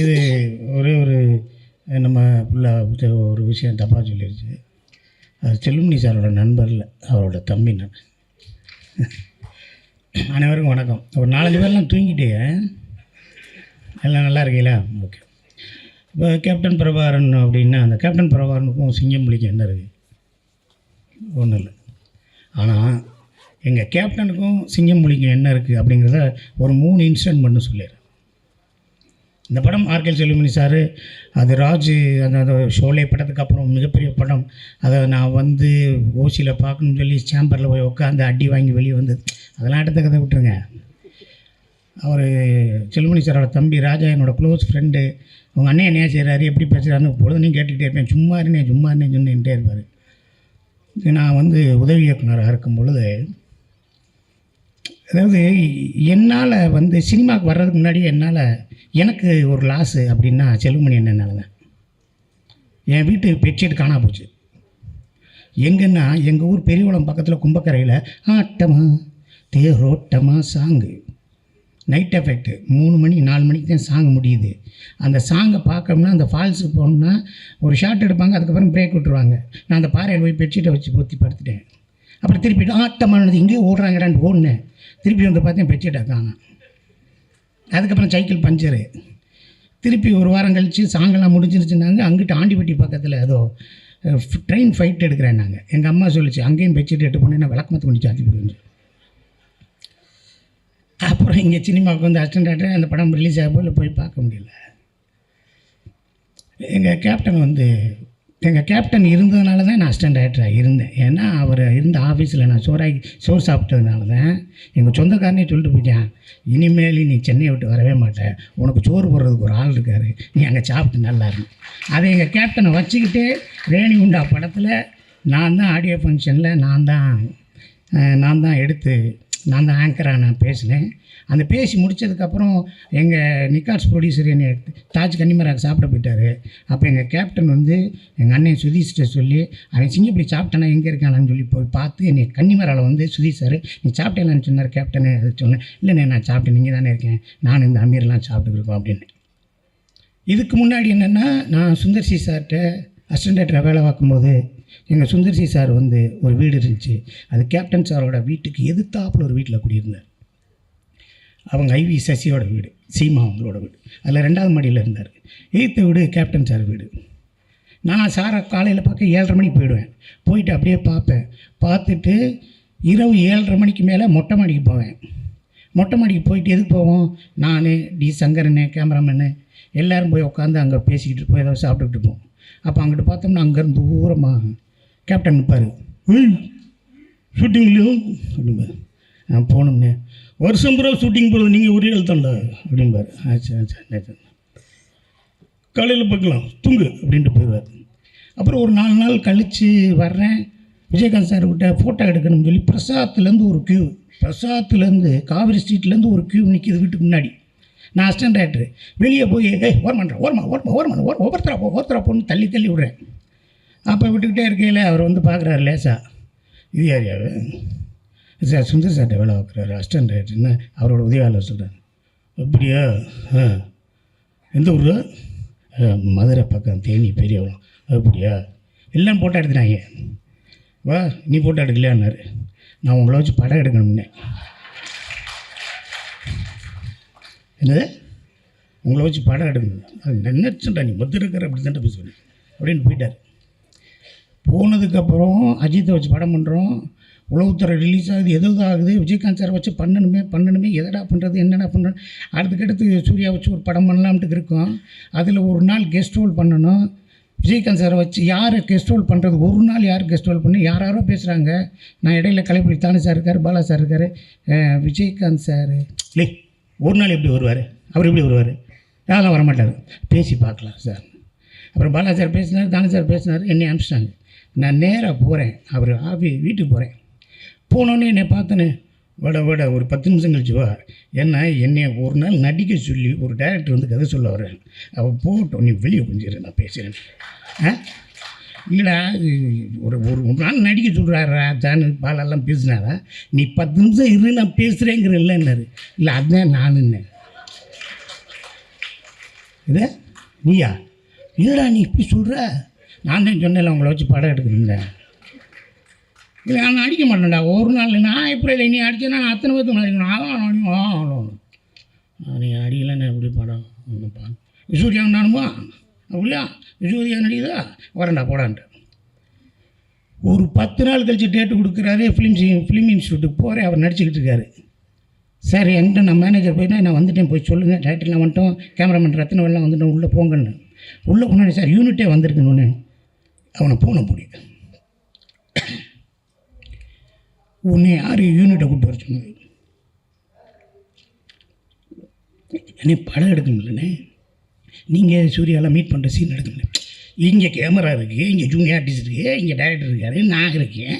இது ஒரே ஒரு நம்ம பிள்ளை ஒரு விஷயம் தப்பாக சொல்லிடுச்சு அது செல்லுமணி சாரோட நண்பரில் அவரோட தம்பி நான் அனைவருக்கும் வணக்கம். ஒரு நாலஞ்சு பேர்லாம் தூங்கிட்டே எல்லாம் நல்லா இருக்கீங்களா? ஓகே. இப்போ கேப்டன் பிரபாகரன் அப்படின்னா அந்த கேப்டன் பிரபாகரனுக்கும் சிங்கம்புலிக்கும் என்ன இருக்குது ஒன்றும் இல்லை. ஆனால் எங்கள் கேப்டனுக்கும் சிங்கம் சிங்கம்புலிக்கும் என்ன இருக்குது அப்படிங்கிறத ஒரு மூணு இன்சிடென்ட் மட்டும் சொல்லிடுறேன். இந்த படம் ஆர்கே செல்லுமணி சார் அது ராஜ் அந்த அந்த ஷோலே படத்துக்கு அப்புறம் மிகப்பெரிய படம். அதை நான் வந்து ஓசியில் பார்க்கணும்னு சொல்லி சேம்பரில் போய் உட்காந்து அடி வாங்கி வெளியே வந்து அதெல்லாம் அடுத்த கதை விட்டுருங்க. அவர் செல்லுமணி சாரோட தம்பி ராஜா என்னோட க்ளோஸ் ஃப்ரெண்டு உங்கள் அண்ணன் என்ன செய்கிறாரு எப்படி பேசுகிறாருன்னு பொழுதுனையும் கேட்டுக்கிட்டே இருப்பேன். சும்மா இருந்தேன் சும்மா இருந்தேன் சொன்னேன்ட்டே இருப்பார். நான் வந்து உதவி இயக்குனராக இருக்கும் பொழுது அதாவது என்னால் வந்து சினிமாவுக்கு வர்றதுக்கு முன்னாடி என்னால் எனக்கு ஒரு லாஸு அப்படின்னா செல்வமணி என்னன்னால தான் என் வீட்டு பெட்ஷீட் காணா போச்சு. எங்கன்னா எங்கள் ஊர் பெரியகுளம் பக்கத்தில் கும்பக்கரையில் ஆட்டமா தேரோட்டமா சாங்கு. நைட் எஃபெக்ட் மூணு மணி நாலு மணிக்கு தான் சாங் முடியுது. அந்த சாங்கை பார்க்கணும்னா அந்த ஃபால்ஸுக்கு போகணும்னா ஒரு ஷார்ட் எடுப்பாங்க அதுக்கப்புறம் பிரேக் விட்டுருவாங்க. நான் அந்த பாறையில் போய் பெட்ஷீட்டை வச்சு பொத்தி படுத்துட்டேன். அப்புறம் திருப்பி ஆட்டமானது இங்கேயே ஓடுறாங்கடான்னு ஓடினேன். திருப்பி வந்து பார்த்தேன் பெட்ஷீட் காணோம் அதுக்கப்புறம் சைக்கிள் பஞ்சரு. திருப்பி ஒரு வாரம் கழித்து சாங்கெல்லாம் முடிஞ்சிருச்சுனாங்க அங்கிட்டு ஆண்டிப்பட்டி பக்கத்தில் ஏதோ ட்ரெயின் ஃபைட் எடுக்கிறேன் நாங்கள் எங்கள் அம்மா சொல்லிச்சு அங்கேயும் பெட்ஷீட் எட்டு போனேன் விளக்கமத்து பண்ணி சாத்தி போடுவேன் அப்புறம் இங்கே சினிமாவுக்கு வந்து அசிஸ்டன்ட் அந்த படம் ரிலீஸ் ஆகப்போ போய் பார்க்க முடியல. எங்கள் கேப்டன் வந்து எங்கள் கேப்டன் இருந்ததுனால தான் நான் அசிஸ்டன்ட் டைரக்டராக இருந்தேன். ஏன்னா அவர் இருந்த ஆஃபீஸில் நான் சோறாகி சோறு சாப்பிட்டதுனால தான் எங்கள் சொந்தக்காரனே சொல்லிட்டு போயிட்டான். இனிமேல் நீ சென்னையை விட்டு வரவே மாட்டேன் உனக்கு சோறு போடுறதுக்கு ஒரு ஆள் இருக்கார். நீ அங்கே சாப்பிட்டு நல்லா இருக்கும் அதை எங்கள் கேப்டனை வச்சுக்கிட்டு ரேணி உண்டா படத்தில் நான் தான் ஆடியோ ஃபங்க்ஷனில் நான் தான் நான் தான் எடுத்து நான் தான் ஆங்கராக நான் பேசினேன். அந்த பேசி முடித்ததுக்கப்புறம் எங்கள் நிக்காட்ஸ் ப்ரொடியூசர் என்னை தாஜ் கன்னிமராக சாப்பிட போயிட்டார். அப்போ எங்கள் கேப்டன் வந்து எங்கள் அண்ணன் சுதீஷ்கிட்ட சொல்லி அவன் சிங்கப்படி சாப்பிட்டானா? எங்கே இருக்கானான்னு சொல்லி போய் பார்த்து என்னை கன்னிமராவில் வந்து சுதீஷ் சார் நீ சாப்பிட்டேன்னு சொன்னார் கேப்டனு அது சொன்னேன். இல்லைண்ணே நான் சாப்பிட்டேன். நீங்கள் தானே இருக்கேன் நான் இந்த அமீர்லாம் சாப்பிட்டுருக்கோம் அப்படின்னு. இதுக்கு முன்னாடி என்னென்னா நான் சுந்தர்சி சார்கிட்ட அசிஸ்டன்ட் வேலை பார்க்கும்போது எங்கள் சுந்தர்சி சார் வந்து ஒரு வீடு இருந்துச்சு. அது கேப்டன் சாரோட வீட்டுக்கு எதிர்த்தாப்புல ஒரு வீட்டில் குடியிருந்தார். அவங்க ஐவி சசியோட வீடு சீமா அவங்களோட வீடு. அதில் ரெண்டாவது மாடியில் இருந்தார். எய்த்த வீடு கேப்டன் சார் வீடு. நான் சாரை காலையில் பார்க்க ஏழரை மணிக்கு போயிடுவேன். போயிட்டு அப்படியே பார்ப்பேன். பார்த்துட்டு இரவு ஏழரை மணிக்கு மேலே மொட்டை மாடிக்கு போவேன். மொட்டை மாடிக்கு போயிட்டு எதுக்கு போவோம்? நான் டி சங்கரனு கேமராமேனு எல்லோரும் போய் உட்காந்து அங்கே பேசிக்கிட்டு இருப்போம் ஏதோ சாப்பிட்டுக்கிட்டு இருப்போம். அப்போ அங்கிட்ட பார்த்தோம்னா அங்கேருந்து தூரமாக கேப்டன் நிற்பார் ஷூட்டிங்லேயும் அப்படிம்பார். நான் போனோம்னே வருஷம் பூரா ஷூட்டிங் போகிறது நீங்கள் ஒரே ஆள் அப்படிம்பார். ஆச்சு ஆச்சா காலையில் பார்க்கலாம். தூங்கு அப்படின்ட்டு போயிடுவார். அப்புறம் ஒரு நாலு நாள் கழித்து வர்றேன். விஜயகாந்த் சார் கிட்ட ஃபோட்டோ எடுக்கணும்னு சொல்லி பிரசாத்துலேருந்து ஒரு க்யூ பிரசாத்துலேருந்து காவிரி ஸ்ட்ரீட்லேருந்து ஒரு க்யூ நிற்கிது வீட்டுக்கு முன்னாடி. நான் அசிஸ்டன்ட் டேரக்டர் வெளியே போய் ஏய் ஓரமாட்டேன் ஓரமா ஓரமா ஓரமா ஓர ஒவ்வொருத்தரா போ ஒவ்வொருத்தரா போன்னு தள்ளி தள்ளி விடுறேன். அப்போ விட்டுக்கிட்டே இருக்கையில் அவர் வந்து பார்க்குறாரு லேசா. இது யாரியாரு சார் சுந்தர் சார்கிட்ட வேலை பார்க்குறாரு அசிஸ்டன்ட் டேரக்டர்னு அவரோட உதவியாளர் சொல்கிறார் அப்படியா? ஆ. எந்த ஊர்? மதுரை பக்கம் தேனி பெரியவளம். அப்படியா? எல்லாம் ஃபோட்டோ எடுத்துனாங்க வா நீ ஃபோட்டோ எடுக்கலையான்னாரு. நான் உங்களை வச்சு படம் எடுக்கணும்னே என்னது? உங்களை வச்சு படம் எடுக்கணும். அது நினைச்சுட்டா நீ மதுரைக்கார அப்படி தான் பேசுவேன். அப்படின்னு போயிட்டார். போனதுக்கப்புறம் அஜித்தை வச்சு படம் பண்ணுறோம் உளவுத்துறை ரிலீஸ் ஆகுது. எது ஆகுது. விஜயகாந்த் சாரை வச்சு பண்ணணுமே பண்ணணுமே. எதடா பண்ணுறது என்னடா பண்ணுறது அடுத்துக்கடுத்து சூர்யா வச்சு ஒரு படம் பண்ணலாம்ட்டு இருக்கோம். அதில் ஒரு நாள் கெஸ்ட் ரோல் பண்ணணும். விஜயகாந்த் சாரை வச்சு யார் கெஸ்ட் ரோல் பண்ணுறது ஒரு நாள் யார் கெஸ்ட் ரோல் பண்ணி யார் யாரோ பேசுகிறாங்க நான் இடையில கலைப்புலி தானே சார் இருக்கார் பாலா சார் இருக்கார். விஜயகாந்த் சார். லே ஒரு நாள் எப்படி வருவார்? அவர் எப்படி வருவார்? யாரெல்லாம் வரமாட்டார் பேசி பார்க்கலாம் சார். அப்புறம் பாலா சார் பேசினார் தானே சார் பேசினார் என்னை அனுப்பிச்சிட்டாங்க. நான் நேராக போகிறேன் அவர் ஆஃபி வீட்டுக்கு போகிறேன் போனோன்னே என்னை பார்த்தேன்னு வட வட ஒரு பத்து நிமிஷம் கழிச்சு வா. ஏன்னா என்னை ஒரு நாள் நடிக்க சொல்லி ஒரு டேரக்டர் வந்து கதை சொல்ல வர்றேன் அவள் போகட்டும் நீ வெளியே கொஞ்சம் நான் பேசுகிறேன் ஆ? இல்லைடா ஒரு ஒரு ஒரு நாள் நடிக்க சொல்கிறாரா தானு பாலெல்லாம் பேசினாரா? நீ பத்து நிமிஷம் இரு நான் பேசுகிறேங்கிற இல்லைன்னாரு இல்லை அதுதான் நானுன்னேன் இது நீயா? இல்லைடா நீ இப்படி சொல்கிற நான் தான் சொன்னேன் உங்களை வச்சு படம் எடுக்கிறேன் இல்லை நான் அடிக்க மாட்டேன்டா ஒரு நாள் நான் எப்படி இல்லை நீ அடிச்சேன்னா நான் அத்தனை பேர்த்து அடிக்கணும். அதான் அடிக்கணும். நீ அடிக்கலைன்னு எப்படி படம்? ஒன்றுப்பா சூர்யா நானுமா? அப்படியா? ஜோதிகா நடிக்குதா வரண்டா போடான்ட்டு. ஒரு பத்து நாள் கழிச்சு டேட்டு கொடுக்குறாரு ஃபிலிம் ஃபிலிம் இன்ஸ்டியூட்டுக்கு போகிறேன் அவர் நடிச்சுக்கிட்டு இருக்காரு. சார் என்கிட்ட நான் மேனேஜர் போயிட்டா நான் வந்துட்டேன் போய் சொல்லுங்கள் டேரக்டர்லாம் வந்துட்டோம் கேமராமேன் ரத்ன வெள்ளம் வந்துட்டோம் உள்ளே போங்கன்னு. உள்ளே போனேன் சார் யூனிட்டே வந்திருக்கணும்னு. அவனை போன முடியும் உன்னை யார் யூனிட்டை கூப்பிட்டு வர சொன்னது? என்னை படம் எடுக்க நீங்கள் சூர்யாலாம் மீட் பண்ணுற சீன் எடுக்கணும் இங்கே கேமரா இருக்குது இங்கே ஜூனியர் ஆர்டிஸ்ட் இருக்குது இங்கே டைரக்டர் இருக்காரு நான் இருக்கேன்.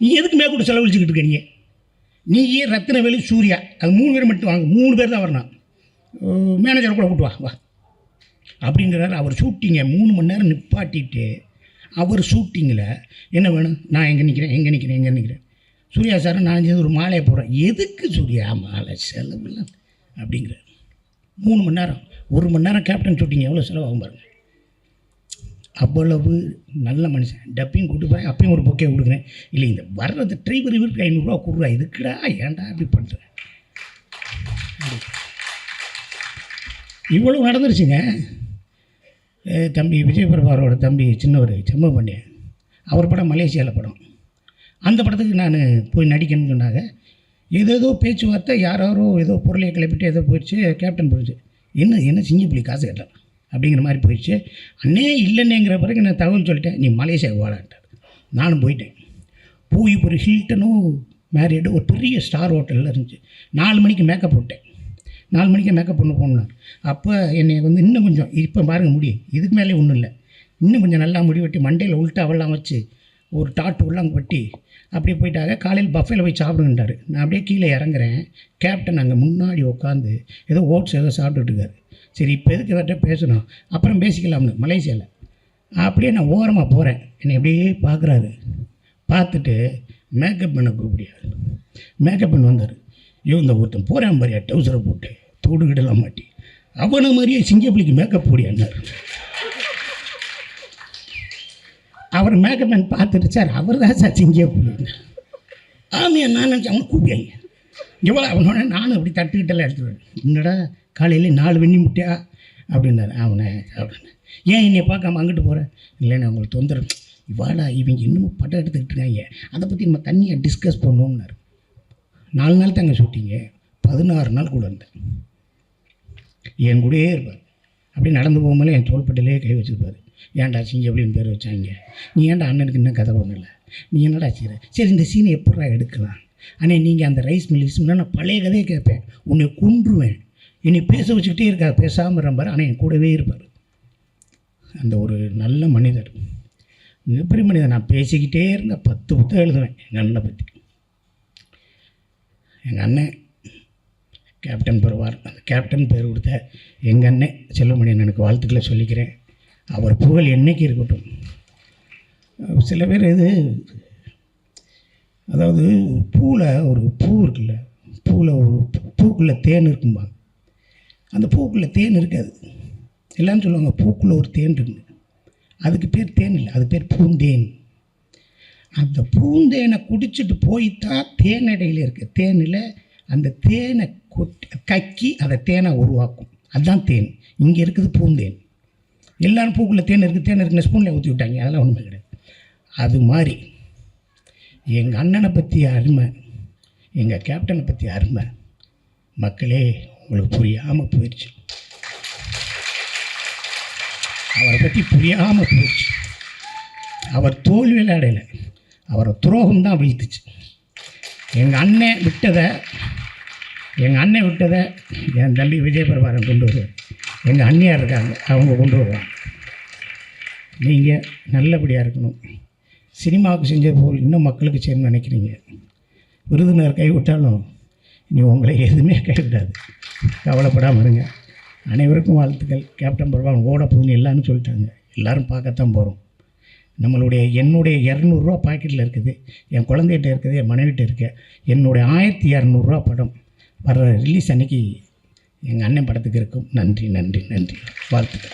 நீ எதுக்கு கூட செலவழிச்சுக்கிட்டு இருக்க நீயே ரத்னவேலு சூர்யா. அது மூணு பேர் மட்டும் வாங்க மூணு பேர் தான் வரணும். மேனேஜரை கூட கூட்டு வா வா. அப்படிங்கிறாரு. அவர் ஷூட்டிங்கை மூணு மணி நேரம் நிப்பாட்டிட்டு அவர் ஷூட்டிங்கில் என்ன வேணும்? நான் எங்கே நிற்கிறேன் எங்கே நிற்கிறேன் எங்கே நிற்கிறேன் சூர்யா சார் நான் சேர்ந்து ஒரு மாலையை போடுறேன். எதுக்கு சூர்யா? மாலை செலவில்லை அப்படிங்கிறார். மூணு மணி நேரம். ஒரு மணி நேரம் கேப்டன் ஷூட்டிங் எவ்வளோ செலவாகும் பாருங்கள் அவ்வளவு நல்ல மனுஷன். டப்பையும் கூட்டு போய் அப்பயும் ஒரு பொக்கே கொடுக்குறேன். இல்லை இந்த வர்றது டிரைவர் இவருக்கு ஐநூறுரூவா கொடுறா. இதுக்குடா ஏன்டா அப்படி பண்ணுறேன் இவ்வளவு நடந்துருச்சுங்க. தம்பி விஜய் பிரபாரோட தம்பி சின்னவர் செம்ம பாண்டியன் அவர் படம் மலேசியாவில் படம். அந்த படத்துக்கு நான் போய் நடிக்கணும்னு சொன்னாங்க. ஏதேதோ பேச்சுவார்த்தை யாரோ ஏதோ பொருளையை கிளப்பிட்டு ஏதோ போயிடுச்சு கேப்டன் போயிடுச்சு. என்ன என்ன புள்ளி காசு கேட்டான்? அப்படிங்கிற மாதிரி போயிடுச்சு. அண்ணே இல்லைன்னேங்கிற பிறகு நான் தகவல் சொல்லிட்டேன். நீ மலேசியா வாடான்ட்டார் நானும் போயிட்டேன். போய் ஒரு ஹில்டனும் மேரியடு ஒரு பெரிய ஸ்டார் ஹோட்டலில் இருந்துச்சு. நாலு மணிக்கு மேக்கப் போட்டேன். நாலு மணிக்கு மேக்கப் பண்ண போனார் அப்போ என்னை வந்து இன்னும் கொஞ்சம் இப்போ பாருங்க முடி. இதுக்கு மேலே ஒன்றும் இல்லை. இன்னும் கொஞ்சம் நல்லா முடி வெட்டி மண்டையில் உள்ட்டாவெல்லாம் வச்சு ஒரு டாட்டு உள்ளாங்க வெட்டி அப்படி போயிட்டாங்க. காலையில் பஃபேல போய் சாப்பிடுங்கன்றாரு நான் அப்படியே கீழே இறங்குறேன். கேப்டன் அங்கே முன்னாடி உட்காந்து ஏதோ ஓட்ஸ் ஏதோ சாப்பிட்டுட்டு இருக்காரு சரி இப்போ எதுக்கு இவர்கிட்ட பேசணும்? அப்புறம் பேசிக்கலாம்னு மலேசியாவில் அப்படியே நான் ஓரமாக போகிறேன் என்னை அப்படியே பார்க்குறாரு. பார்த்துட்டு மேக்கப் பண்ண கூப்பிடியாரு மேக்கப் பண்ண வந்தார். இவங்க ஒருத்தன் போகிறேன் பாரியா டவுசரை போட்டு தோடுகிடலாம் மாட்டி. அவனை மாதிரியே சிங்கப்பிள்ளைக்கு மேக்கப் போடியான்னார். அவர் மேக்கப் பார்த்துட்டு சார் அவர் தான் சார் சிங்கப்பிள்ளை ஆமையா நான் நினச்சேன் அவன் கூப்பியாங்க எவ்வளோ அவனோட நானும் அப்படி தட்டுக்கிட்டலாம் எடுத்துருவேன். என்னடா காலையில் நாலு வெண்ணி முட்டியா? அப்படின்னாரு. அவனை அப்படின்னு ஏன் என்னை பார்க்காம அங்கிட்டு போகிறேன் இல்லைண்ணா அவங்களுக்கு தொந்தரவு. இவாடா இவங்க இன்னமும் படம் எடுத்துக்கிட்டு இருக்காங்க. அதை பற்றி நம்ம தண்ணியை டிஸ்கஸ் பண்ணுவோம்னாரு. நாலு நாள் தாங்க ஷூட்டிங்க பதினாறு நாள் கூட இருந்தேன் என் கூடயே இருப்பார். அப்படியே நடந்து போகும்போது என் தோள்பட்டிலே கை வச்சுருப்பார். ஏன்டா சிங்க அப்படின்னு பேர் வச்சாங்க? நீ ஏன்டா அண்ணனுக்கு இன்னும் கதை பண்ணல? நீ என்னடா செய்கிற சரி இந்த சீனை எப்படா எடுக்கலாம்? ஆனால் நீங்கள் அந்த ரைஸ் மில்லிஸ் நான் பழைய கதையை கேட்பேன். உன்னை கொன்றுவேன். என்னை பேச வச்சுக்கிட்டே இருக்கா? பேசாமல் இருப்பார் ஆனால் என் கூடவே இருப்பார். அந்த ஒரு நல்ல மனிதர். மிகப்பெரிய மனிதர். நான் பேசிக்கிட்டே இருந்த பத்து புத்தகம் எழுதுவேன் எங்கள் அண்ணனை பற்றி எங்கள் அண்ணன் கேப்டன் பெறுவார். அந்த கேப்டன் பேர் கொடுத்த எங்கள் அண்ணன் செல்லமணி எனக்கு வாழ்த்துக்களை சொல்லிக்கிறேன். அவர் புகழ் என்றைக்கு இருக்கட்டும். சில பேர் இது அதாவது பூவில் ஒரு பூ இருக்குல்ல பூவில் ஒரு பூக்குள்ளே தேன் இருக்கும்பாங்க. அந்த பூக்குள்ளே தேன் இருக்காது. எல்லாரும் சொல்லுவாங்க பூக்குள்ளே ஒரு தேன் இருக்குங்க அதுக்கு பேர் தேன் இல்லை அது பேர் பூந்தேன். அந்த பூந்தேனை குடிச்சிட்டு போய்த்தான் தேனடையில் இருக்க. தேனில் அந்த தேனை கொட்டி கக்கி அதை தேனை உருவாக்கும். அதுதான் தேன். இங்கே இருக்குது பூந்தேன். எல்லாரும் பூக்குள்ளே தேன் இருக்குது தேன் இருக்குன்னு ஸ்பூனில் ஊற்றி விட்டாங்க. அதெல்லாம் ஒன்றுமே கிடையாது. அது மாதிரி எங்கள் அண்ணனை பற்றி அருமை எங்கள் கேப்டனை பற்றி அருமை மக்களே உங்களுக்கு புரியாமல் போயிடுச்சு அவரை பற்றி புரியாமல் போயிடுச்சு அவர் தோல்வியில் அடையலை அவரை துரோகம் தான் வீழ்த்துச்சு. எங்கள் அண்ணன் விட்டதை எங்கள் அண்ணன் விட்டதை என் தம்பி விஜயபிரபாரம் கொண்டு வருவார். எங்கள் அண்ணியார் இருக்காங்க அவங்க கொண்டு வருவாங்க. நீங்கள் நல்லபடியாக இருக்கணும். சினிமாவுக்கு செஞ்ச போல் இன்னும் மக்களுக்கு செய்யணும்னு நினைக்கிறீங்க. விருதுநர் கைவிட்டாலும் நீ உங்களை எதுவுமே கைவிடாது கவலைப்படாமல் இருங்க. அனைவருக்கும் வாழ்த்துக்கள். கேப்டன் பிரபாகரன் ஓட போகுதுன்னு எல்லாரும் சொல்லிட்டாங்க. எல்லோரும் பார்க்கத்தான் போகிறோம் நம்மளுடைய என்னுடைய இரநூறுவா பாக்கெட்டில் இருக்குது. என் குழந்தைகிட்ட இருக்குது என் மனைவிட்ட இருக்க. என்னுடைய ஆயிரத்தி இரநூறுவா படம் வர்ற ரிலீஸ் அன்னைக்கு எங்கள் அண்ணன் படத்துக்கு இருக்கும். நன்றி நன்றி நன்றி. வாழ்த்துக்கள்.